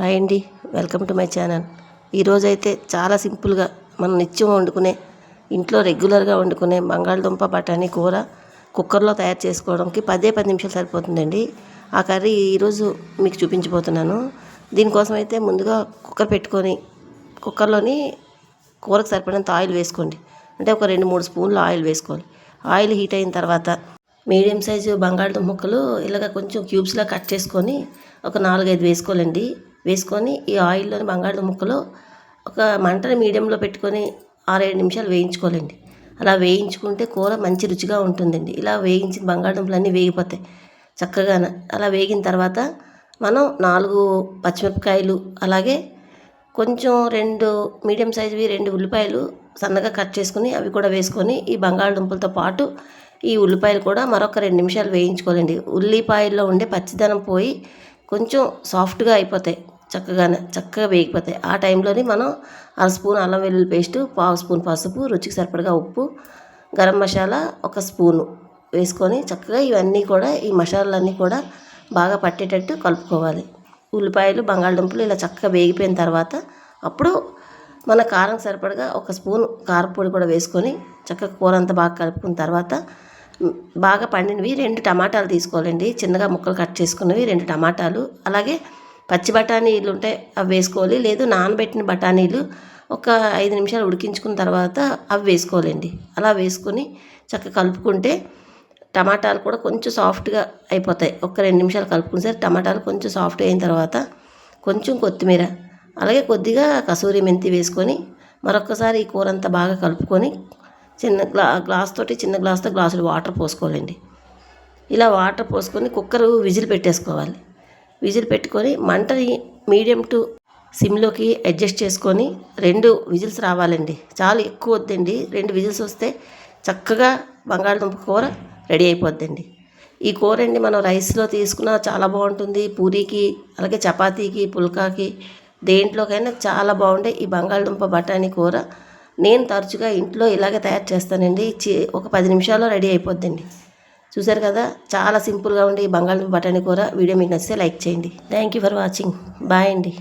Hi అండి welcome to my channel. ఈరోజైతే చాలా సింపుల్గా మనం నిత్యం వండుకునే ఇంట్లో రెగ్యులర్గా వండుకునే బంగాళదుంప బఠానీ కూర కుక్కర్లో తయారు చేసుకోవడానికి పదే పది నిమిషాలు సరిపోతుందండి. ఆ కర్రీ ఈరోజు మీకు చూపించబోతున్నాను. దీనికోసం అయితే ముందుగా కుక్కర్ పెట్టుకొని కుక్కర్లోని కూరకు సరిపడినంత ఆయిల్ వేసుకోండి. అంటే ఒక రెండు మూడు స్పూన్లు ఆయిల్ వేసుకోవాలి. ఆయిల్ హీట్ అయిన తర్వాత మీడియం సైజు బంగాళదుంప ముక్కలు ఇలాగ కొంచెం క్యూబ్స్లా కట్ చేసుకొని ఒక నాలుగైదు వేసుకోవాలండి. వేసుకొని ఈ ఆయిల్లోని బంగాళదుంప ముక్కలు ఒక మంటని మీడియంలో పెట్టుకొని ఆరేడు నిమిషాలు వేయించుకోవాలండి. అలా వేయించుకుంటే కూర మంచి రుచిగా ఉంటుందండి. ఇలా వేయించిన బంగాళదుంపలన్నీ వేగిపోతాయి చక్కగా. అలా వేగిన తర్వాత మనం నాలుగు పచ్చిమిరపకాయలు అలాగే కొంచెం రెండు మీడియం సైజువి రెండు ఉల్లిపాయలు సన్నగా కట్ చేసుకుని అవి కూడా వేసుకొని ఈ బంగాళదుంపలతో పాటు ఈ ఉల్లిపాయలు కూడా మరొక రెండు నిమిషాలు వేయించుకోవాలండి. ఉల్లిపాయల్లో ఉండే పచ్చిదనం పోయి కొంచెం సాఫ్ట్గా అయిపోతాయి. చక్కగానే చక్కగా వేగిపోతాయి. ఆ టైంలోని మనం అర స్పూన్ అల్లం వెల్లుల్లి పేస్ట్ పావు స్పూన్ పసుపు రుచికి సరిపడగా ఉప్పు గరం మసాలా ఒక స్పూను వేసుకొని చక్కగా ఇవన్నీ కూడా ఈ మసాలాలన్నీ కూడా బాగా పట్టేటట్టు కలుపుకోవాలి. ఉల్లిపాయలు బంగాళదుంపలు ఇలా చక్కగా వేగిపోయిన తర్వాత అప్పుడు మన కారం సరిపడగా ఒక స్పూన్ కారపొడి కూడా వేసుకొని చక్కగా కూర అంతా బాగా కలుపుకున్న తర్వాత బాగా పండినవి రెండు టమాటాలు తీసుకోవాలండి. చిన్నగా ముక్కలు కట్ చేసుకున్నవి రెండు టమాటాలు. అలాగే పచ్చి బఠానీలు ఉంటే అవి వేసుకోవాలి. లేదు నానబెట్టిన బఠానీలు ఒక ఐదు నిమిషాలు ఉడికించుకున్న తర్వాత అవి వేసుకోవాలండి. అలా వేసుకొని చక్కగా కలుపుకుంటే టమాటాలు కూడా కొంచెం సాఫ్ట్గా అయిపోతాయి. ఒక రెండు నిమిషాలు కలుపుకుని సరే టమాటాలు కొంచెం సాఫ్ట్ అయిన తర్వాత కొంచెం కొత్తిమీర అలాగే కొద్దిగా కసూరి మెంతి వేసుకొని మరొకసారి ఈ కూర అంతా బాగా కలుపుకొని చిన్న గ్లా గ్లాస్ తోటి చిన్న గ్లాస్తో గ్లాసులు వాటర్ పోసుకోవాలండి. ఇలా వాటర్ పోసుకొని కుక్కర్ విజిల్ పెట్టేసుకోవాలి. విజిల్ పెట్టుకొని మంటని మీడియం టు సిమ్లోకి అడ్జస్ట్ చేసుకొని రెండు విజిల్స్ రావాలండి. చాలా ఎక్కువ వద్దండి. రెండు విజిల్స్ వస్తే చక్కగా బంగాళదుంప కూర రెడీ అయిపోద్దండి. ఈ కూర అండి మనం రైస్లో తీసుకున్న చాలా బాగుంటుంది. పూరీకి అలాగే చపాతీకి పుల్కాకి దేంట్లోకైనా చాలా బాగుండే ఈ బంగాళదుంప బఠానీ కూర. నేను తరచుగా ఇంట్లో ఇలాగే తయారు చేస్తానండి. ఒక పది నిమిషాల్లో రెడీ అయిపోద్దండి. చూసారు కదా? చాలా సింపుల్గా ఉండే ఈ బంగాళదుంప బఠానీ కూర. వీడియో మీకు నచ్చితే లైక్ చేయండి. Thank you for watching bye అండి.